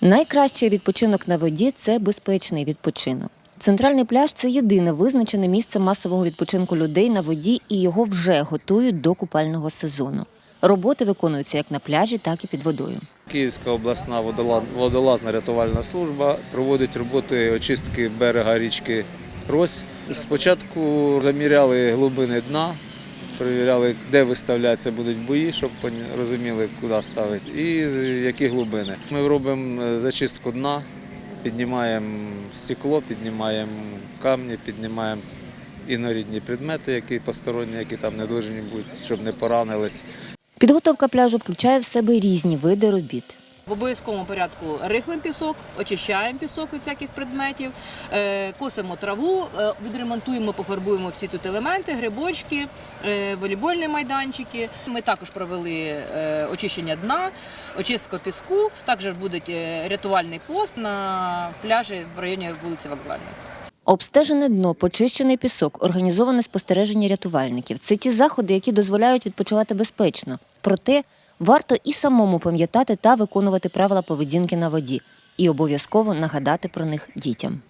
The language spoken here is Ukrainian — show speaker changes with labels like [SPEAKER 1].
[SPEAKER 1] Найкращий відпочинок на воді це безпечний відпочинок. Центральний пляж це єдине визначене місце масового відпочинку людей на воді, і його вже готують до купального сезону. Роботи виконуються як на пляжі, так і під водою.
[SPEAKER 2] Київська обласна водола- водолазна рятувальна служба проводить роботи очистки берега річки Рось. Спочатку заміряли глибини дна, перевіряли, де виставлятися будуть бої, щоб розуміли, куди ставити, і які глибини. Ми робимо е, зачистку дна, піднімаємо стекло, піднімаємо камні, піднімаємо інорідні предмети, які посторонні, які там не повинні бути, щоб не поранились.
[SPEAKER 1] Підготовка пляжу включає в себе різні види робіт.
[SPEAKER 3] В обов'язковому порядку рихлим пісок, очищаємо пісок від всяких предметів, е, косимо траву, е, відремонтуємо, пофарбуємо всі тут елементи, грибочки, е, волейбольні майданчики. Ми також провели очищення дна, очистку піску. Також буде рятувальний пост на пляжі в районі вулиці Вокзальної.
[SPEAKER 1] Обстежене дно, почищений пісок, організоване спостереження рятувальників це ті заходи, які дозволяють відпочивати безпечно. Проте варто і самому пам'ятати та виконувати правила поведінки на воді, і обов'язково нагадати про них дітям.